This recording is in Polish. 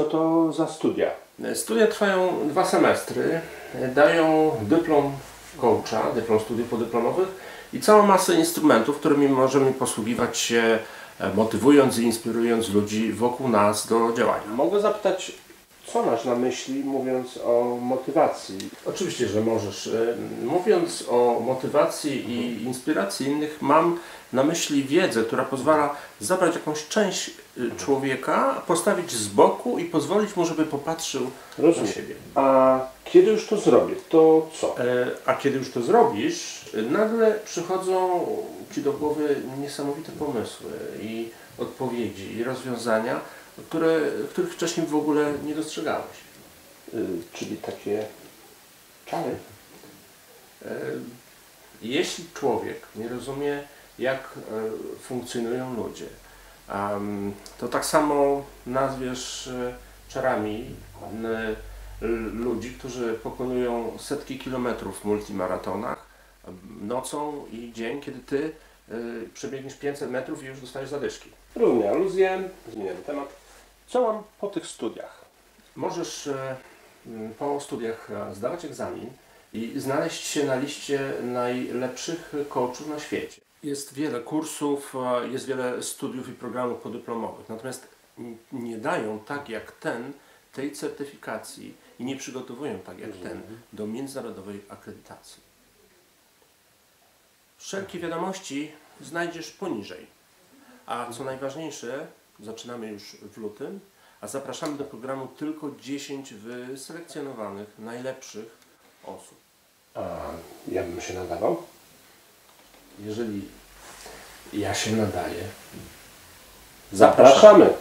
Co to za studia? Studia trwają dwa semestry, dają dyplom coacha, dyplom studiów podyplomowych i całą masę instrumentów, którymi możemy posługiwać się, e, motywując i inspirując ludzi wokół nas do działania. Mogę zapytać, co masz na myśli mówiąc o motywacji? Oczywiście, że możesz. E, Mówiąc o motywacji i inspiracji innych, mam na myśli wiedzę, która pozwala zabrać jakąś część y, człowieka, postawić z boku i pozwolić mu, żeby popatrzył Rozumiem. na siebie. A kiedy już to zrobię, to co? E, A kiedy już to zrobisz, nagle przychodzą Ci do głowy niesamowite pomysły i odpowiedzi i rozwiązania, które, których wcześniej w ogóle nie dostrzegałeś. Y, czyli takie czary? E, Jeśli człowiek nie rozumie, jak e, funkcjonują ludzie, to tak samo nazwiesz e, czarami ludzi, którzy pokonują setki kilometrów w multimaratonach nocą i dzień, kiedy ty przebiegniesz 500 metrów i już dostajesz zadyszki. Rozumiem, aluzję, zmieniamy temat. Co mam po tych studiach? Możesz e, po studiach e, zdawać egzamin i znaleźć się na liście najlepszych coachów na świecie. Jest wiele kursów, e, jest wiele studiów i programów podyplomowych, natomiast nie dają tak jak ten tej certyfikacji i nie przygotowują tak jak ten do międzynarodowej akredytacji. Wszelkie wiadomości znajdziesz poniżej. A co najważniejsze, zaczynamy już w lutym, a zapraszamy do programu tylko 10 wyselekcjonowanych, najlepszych osób. A ja bym się nadawał? Jeżeli ja się nadaję, Zapraszamy.